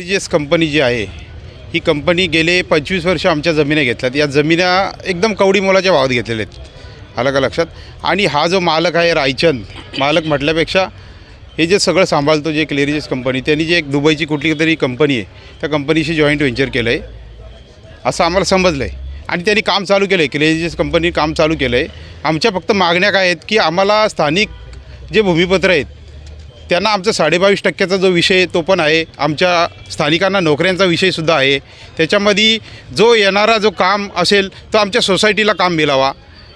Ridges company जी आहे ही company गेले पंचवीस वर्ष आमच्या जमिनी घेतल्यात. या जमिन्या एकदम कवडी मोलाच्या भावात घेतलेल्या आहेत. आलं का लक्षात? आणि हा जो मालक आहे रायचंद मालक म्हटल्यापेक्षा हे जे सगळं सांभाळतो जे क्लेरिजेस कंपनी त्यांनी जे एक दुबईची कुठली तरी कंपनी आहे त्या कंपनीशी जॉईंट व्हेंचर केलं आहे असं आम्हाला समजलं आहे आणि त्यांनी काम चालू केलं आहे क्लेरिजेस कंपनी काम चालू केलं आहे आमच्या फक्त मागण्या काय आहेत की आम्हाला स्थानिक जे भूमिपत्र आहेत त्यांना आमचा साडेबावीस टक्क्याचा जो विषय तो पण आहे. आमच्या स्थानिकांना नोकऱ्यांचा विषयसुद्धा आहे. त्याच्यामध्ये जो येणारा जो काम असेल तो आमच्या सोसायटीला काम मिळावा.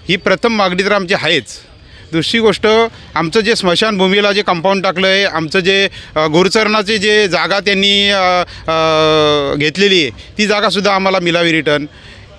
ही प्रथम मागणी तर आमची आहेच. दुसरी गोष्ट आमचं जे स्मशानभूमीला जे कंपाऊंड टाकलं आहे आमचं जे अ, गुरुचरणाची जे जागा त्यांनी घेतलेली आहे ती जागासुद्धा आम्हाला मिळावी रिटर्न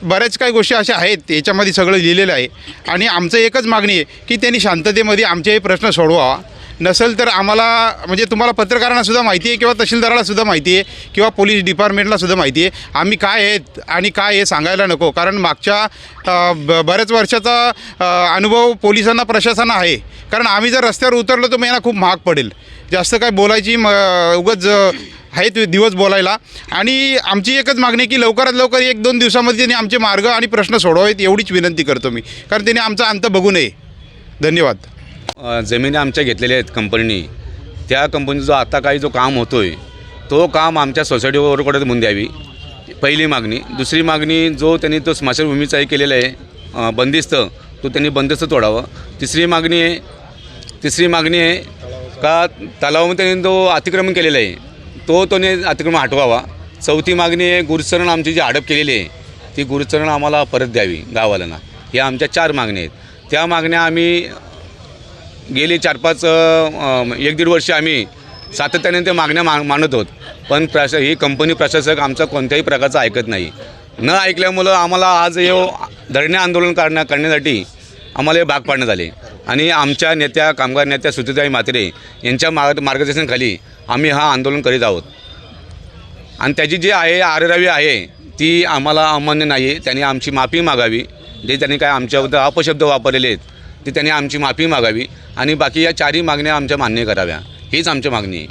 बऱ्याच काही गोष्टी अशा आहेत याच्यामध्ये सगळं लिहिलेलं आहे. आणि आमचं एकच मागणी आहे की त्यांनी शांततेमध्ये आमचे हे प्रश्न सोडवावा. नसेल तर आम्हाला म्हणजे तुम्हाला पत्रकारांना सुद्धा माहिती आहे किंवा तहसीलदाराला सुद्धा माहिती आहे किंवा पोलीस डिपार्टमेंटला सुद्धा माहिती आहे आम्ही काय आहेत आणि काय हे सांगायला नको. कारण मागच्या ब बऱ्याच वर्षाचा अनुभव पोलिसांना प्रशासन आहे. कारण आम्ही जर रस्त्यावर उतरलो तर मग यांना खूप महाग पडेल. जास्त काय बोलायची म उगच आहेत दिवस बोलायला. आणि आमची एकच मागणी की लवकरात लवकर एक दोन दिवसामध्ये त्यांनी आमचे मार्ग आणि प्रश्न सोडवावेत एवढीच विनंती करतो मी. कारण त्यांनी आमचा अंत बघू नये. धन्यवाद. जमिनी आमच्या घेतलेल्या आहेत कंपनीने. त्या कंपनीचा जो आता काही जो काम होतो आहे तो काम आमच्या सोसायटीवरकडे म्हणून द्यावी. पहिली मागणी. दुसरी मागणी जो त्यांनी तो स्मशानभूमीचा हे केलेला आहे बंदिस्त तो त्यांनी बंदिस्त तोडावं. तिसरी मागणी आहे तिसरी मागणी आहे का तलावामध्ये त्यांनी जो अतिक्रमण केलेला आहे तो त्याने अतिक्रमण हटवावा. चौथी मागणी आहे गुरुचरण आमची जी हडप केलेली आहे ती गुरुचरण आम्हाला परत द्यावी गावाला या आमच्या चार मागण्या आहेत. त्या मागण्या आम्ही गेली चार पाच एक दीड वर्ष आम्ही सातत्याने ते मागण्या मा मानत आहोत पण प्रश ही कंपनी प्रशासक आमचा कोणत्याही प्रकारचं ऐकत नाही. न ऐकल्यामुळं आम्हाला आज हे धरणे आंदोलन करण्या करण्यासाठी आम्हाला हे भाग पाडण्यात आले. आणि आमच्या नेत्या कामगार नेत्या सुतीताई म्हात्रे यांच्या मार्ग मार्गदर्शनाखाली आम्ही हा आंदोलन करीत आहोत. आणि त्याची जी आहे आरेरावी आहे ती आम्हाला अमान्य नाही आहे त्यांनी आमची माफी मागावी. जे त्यांनी काय आमच्याबद्दल अपशब्द वापरलेले आहेत ती त्यांनी आमची माफी मागावी आणि बाकी या चारही मागण्या आमच्या मान्य कराव्या. हीच आमची मागणी आहे.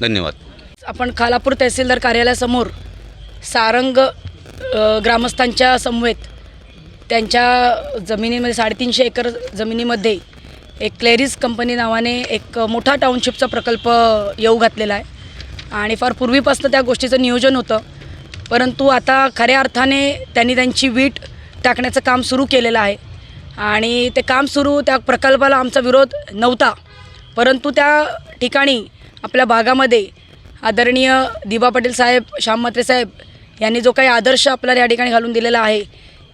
धन्यवाद. आपण खालापूर तहसीलदार कार्यालयासमोर सारंग ग्रामस्थांच्या समवेत त्यांच्या जमिनीमध्ये साडेतीनशे एकर जमिनीमध्ये एक क्लेरीज कंपनी नावाने एक मोठा टाउनशिपचा प्रकल्प येऊ घातलेला आहे. आणि फार पूर्वीपासून त्या गोष्टीचं नियोजन होतं. परंतु आता खऱ्या अर्थाने त्यांनी त्यांची वीट टाकण्याचं काम सुरू केलेलं आहे. आणि ते काम सुरू त्या प्रकल्पाला आमचा विरोध नव्हता. परंतु त्या ठिकाणी आपल्या भागामध्ये आदरणीय दिबा पाटील साहेब श्याम म्हात्रे साहेब यांनी जो काही आदर्श आपल्याला या ठिकाणी घालून दिलेला आहे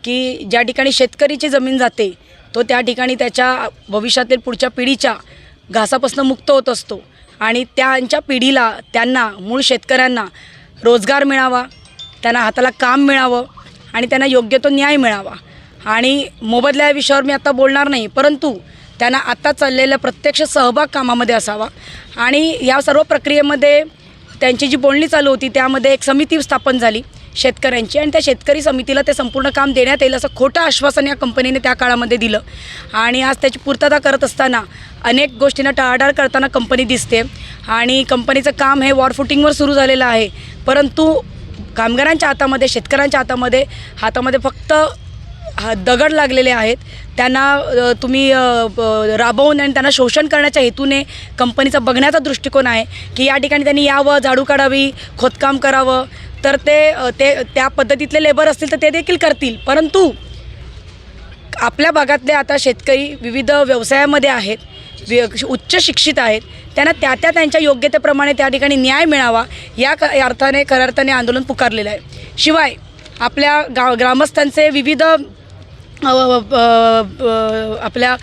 की ज्या ठिकाणी शेतकरीची जमीन जाते तो त्या ठिकाणी त्याच्या भविष्यातील पुढच्या पिढीच्या घासापासून मुक्त होत असतो. आणि त्यांच्या पिढीला त्यांना मूळ शेतकऱ्यांना रोजगार मिळावा त्यांना हाताला काम मिळावं आणि त्यांना योग्य तो न्याय मिळावा. आणि मोबदल्या या विषयावर मी आता बोलणार नाही परंतु त्यांना आत्ता चाललेल्या प्रत्यक्ष सहभाग कामामध्ये असावा. आणि या सर्व प्रक्रियेमध्ये त्यांची जी बोलणी चालू होती त्यामध्ये एक समिती स्थापन झाली शेतकऱ्यांची आणि त्या शेतकरी समितीला ते संपूर्ण काम देण्यात येईल असं खोटं आश्वासन या कंपनीने त्या काळामध्ये दिलं. आणि आज त्याची पूर्तता करत असताना अनेक गोष्टींना टाळाटाळ करताना कंपनी दिसते. आणि कंपनीचं काम हे वॉरफुटिंगवर सुरू झालेलं आहे. परंतु कामगारांच्या हातामध्ये शेतकऱ्यांच्या हातामध्ये हातामध्ये फक्त दगड लागलेले आहेत. त्यांना तुम्ही राबवून आणि त्यांना शोषण करण्याच्या हेतूने कंपनीचा बघण्याचा दृष्टिकोन आहे की या ठिकाणी त्यांनी यावं झाडू काढावी खोदकाम करावं. तर ते ते त्या पद्धतीतले लेबर असतील तर ते देखील करतील. परंतु आपल्या भागातले आता शेतकरी विविध व्यवसायामध्ये आहेत वि उच्च शिक्षित आहेत. त्यांना त्या त्या त्यांच्या योग्यतेप्रमाणे त्या ठिकाणी न्याय मिळावा या क अर्थाने खऱ्या अर्थाने आंदोलन पुकारलेलं आहे. शिवाय आपल्या गाव ग्रामस्थांचे विविध आपल्या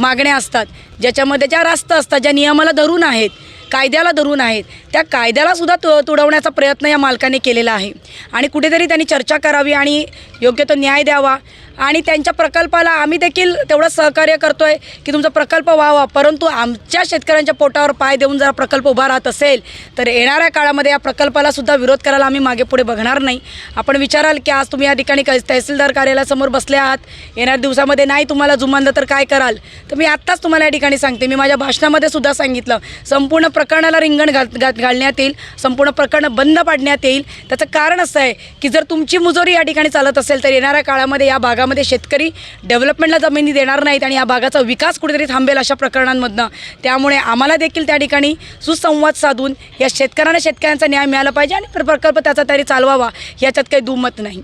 मागण्या असतात ज्याच्यामध्ये ज्या रास्त असतात ज्या नियमाला धरून आहेत कायद्याला धरून आहेत त्या कायद्याला सुद्धा तु तुडवण्याचा प्रयत्न या मालकाने केलेला आहे. आणि कुठेतरी त्यांनी चर्चा करावी आणि योग्य तो न्याय द्यावा. आणि त्यांच्या प्रकल्पाला आम्ही देखील तेवढं सहकार्य करतो आहे की तुमचा प्रकल्प व्हावा. परंतु आमच्या शेतकऱ्यांच्या पोटावर पाय देऊन जर प्रकल्प उभा राहत असेल तर येणाऱ्या काळामध्ये या प्रकल्पाला सुद्धा विरोध करायला आम्ही मागे पुढे बघणार नाही. आपण विचाराल की आज तुम्ही या ठिकाणी क- तहसीलदार कार्यालयासमोर बसले आहात. येणाऱ्या दिवसामध्ये नाही तुम्हाला जुमानलं तर काय कराल? तर मी आत्ताच तुम्हाला या ठिकाणी सांगते. मी माझ्या भाषणामध्ये सुद्धा सांगितलं. संपूर्ण प्रकरणाला रिंगण घात घालण्यात येईल. संपूर्ण प्रकरण बंद पाडण्यात येईल. त्याचं कारण असं आहे की जर तुमची मुजोरी या ठिकाणी चालत असेल तर येणाऱ्या काळामध्ये या भागामध्ये शेतकरी डेव्हलपमेंटला जमिनी देणार नाहीत आणि या भागाचा विकास कुठेतरी थांबेल अशा प्रकरणांमधनं. त्यामुळे आम्हाला देखील त्या ठिकाणी सुसंवाद साधून या शेतकऱ्यांना शेतकऱ्यांचा न्याय मिळाला पाहिजे आणि प्रकल्प त्याचा तरी चालवावा याच्यात काही दुमत नाही.